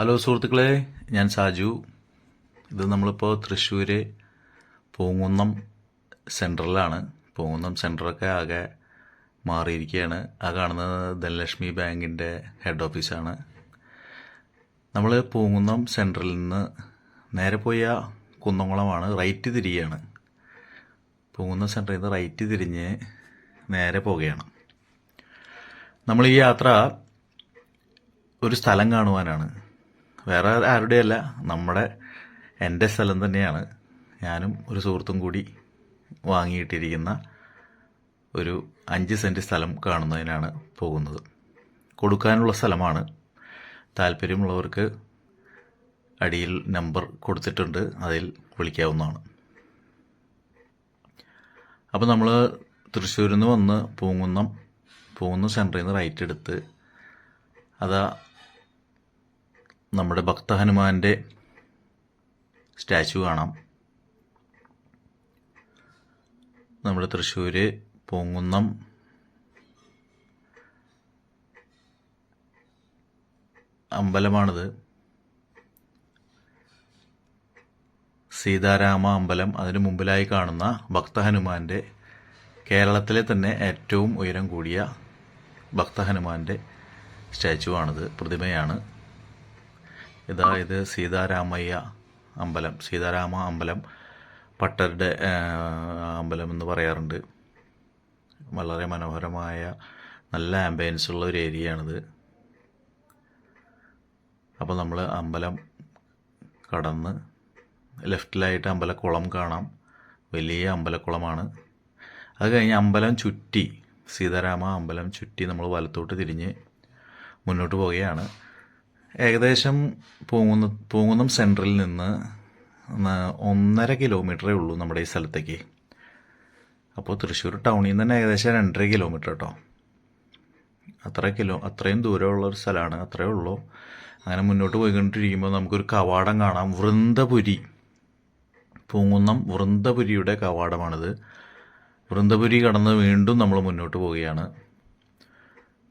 Hello സുഹൃത്തുക്കളെ ഞാൻ സാജു. ഇത് നമ്മളിപ്പോൾ തൃശ്ശൂർ പൂങ്കുന്നം സെന്ററിലാണ് പൂങ്കുന്നം സെന്ററൊക്കെ ആകെ മാറിയിരിക്കുകയാണ്. ആ കാണുന്നത് ധനലക്ഷ്മി ബാങ്കിന്റെ ഹെഡ് ഓഫീസാണ്. നമ്മൾ പൂങ്കുന്നം സെന്ററിൽ നിന്ന് നേരെ പോയ കുന്നംകുളമാണ് റൈറ്റ് തിരികെയാണ് പൂങ്കുന്നം സെന്ററിൽ നിന്ന് റൈറ്റ് തിരിഞ്ഞ് നേരെ പോവുകയാണ്. നമ്മൾ ഈ യാത്ര ഒരു സ്ഥലം കാണുവാനാണ്. വേറെ ആരുടെയല്ല നമ്മുടെ എന്റെ സ്ഥലം തന്നെയാണ്. ഞാനും ഒരു സുഹൃത്തും കൂടി വാങ്ങിയിട്ടിരിക്കുന്ന ഒരു അഞ്ച് സെന്റ് സ്ഥലം കാണുന്നതിനാണ് പോകുന്നത്. കൊടുക്കാനുള്ള സ്ഥലമാണ്. താല്പര്യമുള്ളവർക്ക് അടിയിൽ നമ്പർ കൊടുത്തിട്ടുണ്ട്. അതിൽ വിളിക്കാവുന്നതാണ്. അപ്പോൾ നമ്മൾ തൃശ്ശൂരിൽ നിന്ന് വന്ന് പൂങ്കുന്നം പൂങ്കുന്നം സെന്ററിൽ നിന്ന് റൈറ്റ് എടുത്ത് അതാ നമ്മുടെ ഭക്ത ഹനുമാന്റെ സ്റ്റാച്ചു കാണാം. നമ്മുടെ തൃശ്ശൂര് പൂങ്കുന്നം അമ്പലമാണിത്. സീതാരാമ അമ്പലം അതിനു മുമ്പിലായി കാണുന്ന ഭക്ത ഹനുമാന്റെ കേരളത്തിലെ തന്നെ ഏറ്റവും ഉയരം കൂടിയ ഭക്ത ഹനുമാന്റെ സ്റ്റാച്ചു ആണിത്. പ്രതിമയാണ് ഇതാ ഇത് സീതാരാമയ്യ അമ്പലം സീതാരാമ അമ്പലം പട്ടരുടെ അമ്പലം എന്ന് പറയാറുണ്ട്. വളരെ മനോഹരമായ നല്ല ആംബിയൻസ് ഉള്ള ഒരു ഏരിയയാണിത്. അപ്പോൾ നമ്മൾ അമ്പലം കടന്ന് ലെഫ്റ്റിലായിട്ട് അമ്പലക്കുളം കാണാം. വലിയ അമ്പലക്കുളമാണ്. അത് കഴിഞ്ഞ് അമ്പലം ചുറ്റി സീതാരാമ അമ്പലം ചുറ്റി നമ്മൾ വലത്തോട്ട് തിരിഞ്ഞ് മുന്നോട്ട് പോവുകയാണ്. ഏകദേശം പൂങ്ങുന്ന പൂങ്കുന്നം സെൻട്രലിൽ നിന്ന് ഒന്നര കിലോമീറ്ററേ ഉള്ളൂ നമ്മുടെ ഈ സ്ഥലത്തേക്ക്. അപ്പോൾ തൃശ്ശൂർ ടൗണിൽ നിന്ന് തന്നെ ഏകദേശം രണ്ടര കിലോമീറ്റർ കേട്ടോ അത്ര കിലോ അത്രയും ദൂരമുള്ള ഒരു സ്ഥലമാണ് അത്രയേ ഉള്ളൂ. അങ്ങനെ മുന്നോട്ട് പോയിക്കൊണ്ടിരിക്കുമ്പോൾ നമുക്കൊരു കവാടം കാണാം. വൃന്ദപുരി. പൂങ്കുന്നം വൃന്ദപുരിയുടെ കവാടമാണിത്. വൃന്ദപുരി കടന്ന് വീണ്ടും നമ്മൾ മുന്നോട്ട് പോവുകയാണ്.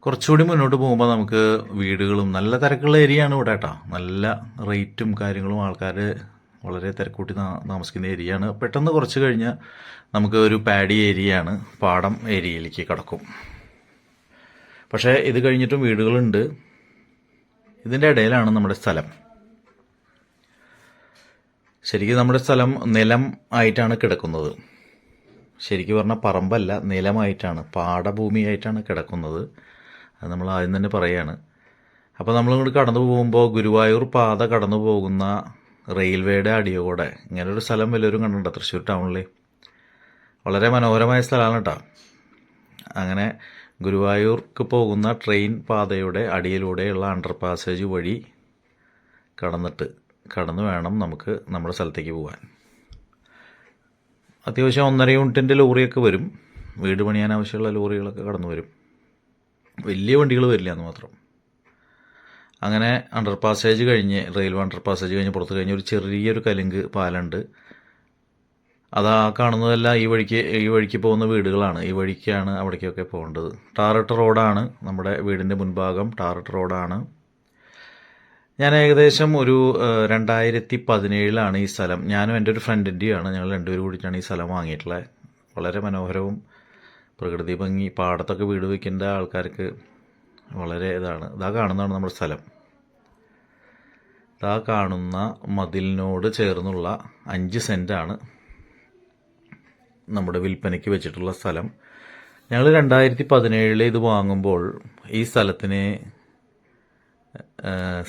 കുറച്ചുകൂടി മുന്നോട്ട് പോകുമ്പോൾ നമുക്ക് വീടുകളും നല്ല തിരക്കുള്ള ഏരിയയാണ് ഇവിടെ കേട്ടോ. നല്ല റേറ്റും കാര്യങ്ങളും ആൾക്കാർ വളരെ തിരക്കൂട്ടി താമസിക്കുന്ന ഏരിയയാണ് പെട്ടെന്ന് കുറച്ച് കഴിഞ്ഞാൽ നമുക്ക് ഒരു പാഡി ഏരിയയാണ് പാടം ഏരിയയിലേക്ക് കിടക്കും. പക്ഷേ ഇത് കഴിഞ്ഞിട്ടും വീടുകളുണ്ട്. ഇതിന്റെ ഇടയിലാണ് നമ്മുടെ സ്ഥലം. ശരിക്കും നമ്മുടെ സ്ഥലം നിലം ആയിട്ടാണ് കിടക്കുന്നത്. ശരിക്കും പറഞ്ഞാൽ പറമ്പല്ല നിലമായിട്ടാണ് പാടഭൂമിയായിട്ടാണ് കിടക്കുന്നത്. അത് നമ്മൾ ആദ്യം തന്നെ പറയുകയാണ് അപ്പോൾ നമ്മൾ ഇങ്ങോട്ട് കടന്നു പോകുമ്പോൾ ഗുരുവായൂർ പാത കടന്നു പോകുന്ന റെയിൽവേയുടെ അടിയോടെ ഇങ്ങനൊരു സ്ഥലം വലിയൊരു കണ്ടിട്ടുണ്ട്? തൃശ്ശൂർ ടൗണിൽ വളരെ മനോഹരമായ സ്ഥലമാണ് കേട്ടോ. അങ്ങനെ ഗുരുവായൂർക്ക് പോകുന്ന ട്രെയിൻ പാതയുടെ അടിയിലൂടെയുള്ള അണ്ടർ പാസേജ് വഴി കടന്നിട്ട് കടന്നു വേണം നമുക്ക് നമ്മുടെ സ്ഥലത്തേക്ക് പോകാൻ അത്യാവശ്യം ഒന്നര യൂണിറ്റിന്റെ ലോറിയൊക്കെ വരും. വീട് പണിയാൻ ആവശ്യമുള്ള ലോറികളൊക്കെ കടന്നു വരും. വലിയ വണ്ടികൾ വരില്ല എന്ന് മാത്രം. അങ്ങനെ അണ്ടർ പാസേജ് കഴിഞ്ഞ് റെയിൽവേ അണ്ടർ പാസേജ് കഴിഞ്ഞ് പുറത്ത് കഴിഞ്ഞ് ഒരു ചെറിയൊരു കലുങ്ക് പാലുണ്ട്. അതാ കാണുന്നതെല്ലാം ഈ വഴിക്ക് ഈ വഴിക്ക് പോകുന്ന വീടുകളാണ്. ഈ വഴിക്കാണ് അവിടേക്കൊക്കെ പോകേണ്ടത്. ടാറിട്ട് റോഡാണ് നമ്മുടെ വീടിന്റെ മുൻഭാഗം. ടാറിട്ട് റോഡാണ്. ഞാൻ ഏകദേശം ഒരു രണ്ടായിരത്തി പതിനേഴിലാണ് ഈ സ്ഥലം. ഞാനും എന്റെ ഒരു ഫ്രണ്ടിന്റെയാണ് ഞങ്ങൾ രണ്ടുപേരും കൂടിയിട്ടാണ് ഈ സ്ഥലം വാങ്ങിയിട്ടുള്ളത്. വളരെ മനോഹരവും പ്രകൃതി ഭംഗി പാടത്തൊക്കെ വീട് വയ്ക്കേണ്ട ആൾക്കാർക്ക് വളരെ ഇതാണ്. ഇതാ കാണുന്നതാണ് നമ്മുടെ സ്ഥലം. ഇതാ കാണുന്ന മതിലിനോട് ചേർന്നുള്ള അഞ്ച് സെന്റാണ് നമ്മുടെ വിൽപ്പനയ്ക്ക് വെച്ചിട്ടുള്ള സ്ഥലം. ഞങ്ങൾ രണ്ടായിരത്തി പതിനേഴിൽ ഇത് വാങ്ങുമ്പോൾ ഈ സ്ഥലത്തിന്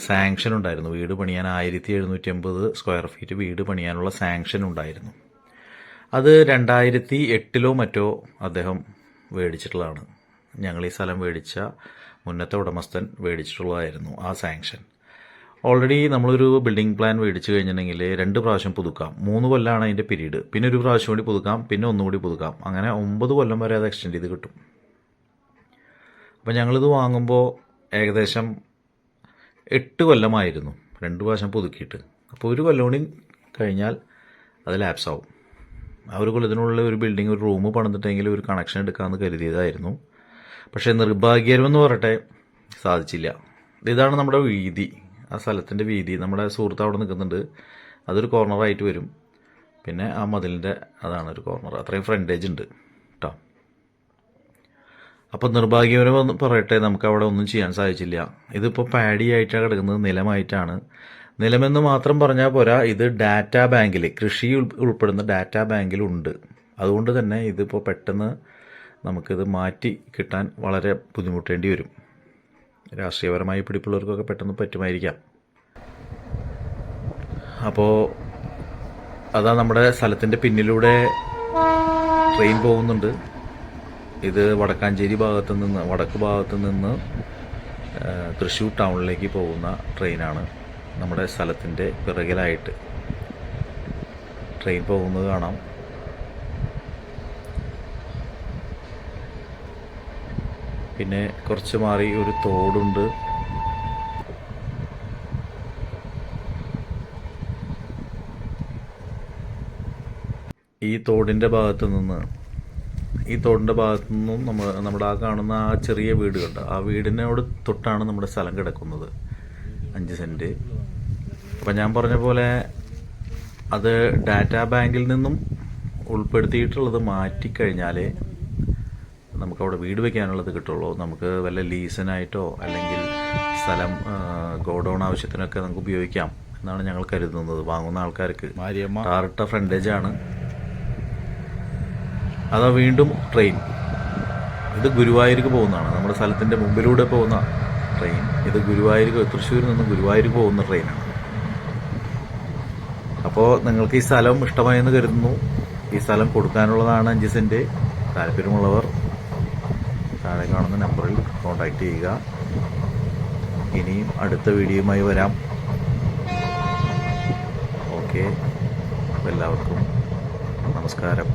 സാങ്ഷൻ ഉണ്ടായിരുന്നു. വീട് പണിയാൻ ആയിരത്തി എഴുന്നൂറ്റി അമ്പത് സ്ക്വയർ ഫീറ്റ് വീട് പണിയാനുള്ള സാങ്ഷൻ ഉണ്ടായിരുന്നു. അത് രണ്ടായിരത്തി എട്ടിലോ മറ്റോ അദ്ദേഹം മേടിച്ചിട്ടുള്ളതാണ്. ഞങ്ങൾ ഈ സ്ഥലം മേടിച്ച മുന്നത്തെ ഉടമസ്ഥൻ മേടിച്ചിട്ടുള്ളതായിരുന്നു ആ സാങ്ഷൻ. ഓൾറെഡി നമ്മളൊരു ബിൽഡിംഗ് പ്ലാൻ മേടിച്ചു കഴിഞ്ഞിട്ടുണ്ടെങ്കിൽ രണ്ട് പ്രാവശ്യം പുതുക്കാം. മൂന്ന് കൊല്ലമാണ് അതിന്റെ പീരീഡ് പിന്നെ ഒരു പ്രാവശ്യം കൂടി പുതുക്കാം പിന്നെ ഒന്നുകൂടി പുതുക്കാം. അങ്ങനെ ഒമ്പത് കൊല്ലം വരെ അത് എക്സ്റ്റെൻഡ് ചെയ്ത് കിട്ടും. അപ്പോൾ ഞങ്ങളിത് വാങ്ങുമ്പോൾ ഏകദേശം എട്ട് കൊല്ലമായിരുന്നു. രണ്ട് പ്രാവശ്യം പുതുക്കിയിട്ട്. അപ്പോൾ ഒരു കൊല്ലം കൂടി കഴിഞ്ഞാൽ അത് ലാപ്സ് ആവും ഇതിനുള്ള ഒരു ബിൽഡിംഗ് ഒരു റൂം പണിതിട്ടെങ്കിൽ ഒരു കണക്ഷൻ എടുക്കാമെന്ന് കരുതിയതായിരുന്നു. പക്ഷേ നിർഭാഗ്യമെന്ന് പറയട്ടെ സാധിച്ചില്ല. ഇതാണ് നമ്മുടെ വീതി. ആ സ്ഥലത്തിന്റെ വീതി. നമ്മുടെ സുഹൃത്ത് അവിടെ നിൽക്കുന്നുണ്ട്. അതൊരു കോർണറായിട്ട് വരും. പിന്നെ ആ മതിലിന്റെ അതാണ് ഒരു കോർണർ അത്രയും ഫ്രണ്ടേജ് ഉണ്ട് കേട്ടോ അപ്പോൾ നിർഭാഗ്യപരമെന്ന് പറയട്ടെ നമുക്ക് അവിടെ ഒന്നും ചെയ്യാൻ സാധിച്ചില്ല. ഇതിപ്പോൾ പാഡിയായിട്ടാണ് കിടക്കുന്നത്. നിലമായിട്ടാണ്. നിലമെന്ന് മാത്രം പറഞ്ഞാൽ പോരാ ഇത് ഡാറ്റാ ബാങ്കിൽ കൃഷി ഉൾപ്പെടുന്ന ഡാറ്റാ ബാങ്കിലുണ്ട്. അതുകൊണ്ട് തന്നെ ഇതിപ്പോൾ പെട്ടെന്ന് നമുക്കിത് മാറ്റി കിട്ടാൻ വളരെ ബുദ്ധിമുട്ടേണ്ടി വരും. രാഷ്ട്രീയപരമായി പിടിപ്പുള്ളവർക്കൊക്കെ പെട്ടെന്ന് പറ്റുമായിരിക്കാം. അപ്പോൾ അതാ നമ്മുടെ സ്ഥലത്തിന്റെ പിന്നിലൂടെ ട്രെയിൻ പോകുന്നുണ്ട്. ഇത് വടക്കാഞ്ചേരി ഭാഗത്തു നിന്ന് വടക്ക് ഭാഗത്തു നിന്ന് തൃശ്ശൂർ ടൗണിലേക്ക് പോകുന്ന ട്രെയിനാണ്. നമ്മുടെ സ്ഥലത്തിന്റെ പിറകിലായിട്ട് ട്രെയിൻ പോകുന്നത് കാണാം. പിന്നെ കുറച്ച് മാറി ഒരു തോടുണ്ട്. ഈ തോടിന്റെ ഭാഗത്ത് നിന്ന് ഈ തോടിന്റെ ഭാഗത്തു നിന്നും നമ്മൾ നമ്മുടെ ആ കാണുന്ന ആ ചെറിയ വീട് കണ്ട ആ വീടിനോട് തൊട്ടാണ് നമ്മുടെ സ്ഥലം കിടക്കുന്നത്. അഞ്ച് സെന്റ് അപ്പം ഞാൻ പറഞ്ഞ പോലെ അത് ഡാറ്റാ ബാങ്കിൽ നിന്നും ഉൾപ്പെടുത്തിയിട്ടുള്ളത് മാറ്റിക്കഴിഞ്ഞാൽ നമുക്കവിടെ വീട് വെക്കാനുള്ളത് കിട്ടുള്ളൂ. നമുക്ക് വല്ല ലീസനായിട്ടോ അല്ലെങ്കിൽ സ്ഥലം ഗോഡൗൺ ആവശ്യത്തിനൊക്കെ നമുക്ക് ഉപയോഗിക്കാം എന്നാണ് ഞങ്ങൾ കരുതുന്നത്. വാങ്ങുന്ന ആൾക്കാർക്ക്. ടാറിട്ട ഫ്രണ്ടേജ് ആണ്. അതാ വീണ്ടും ട്രെയിൻ ഇത് ഗുരുവായൂർക്ക് പോകുന്നതാണ്. നമ്മുടെ സ്ഥലത്തിന്റെ മുമ്പിലൂടെ പോകുന്ന ട്രെയിൻ. ഇത് ഗുരുവായൂർ തൃശ്ശൂരിൽ നിന്ന് ഗുരുവായൂർ പോകുന്ന ട്രെയിനാണ്. അപ്പോൾ നിങ്ങൾക്ക് ഈ സ്ഥലം ഇഷ്ടമായെന്ന് കരുതുന്നു. ഈ സ്ഥലം കൊടുക്കാനുള്ളതാണ് അഞ്ച് സെന്റ് താല്പര്യമുള്ളവർ താഴെ കാണുന്ന നമ്പറിൽ കോൺടാക്റ്റ് ചെയ്യുക. ഇനിയും അടുത്ത വീഡിയോയുമായി വരാം. ഓക്കെ. എല്ലാവർക്കും നമസ്കാരം.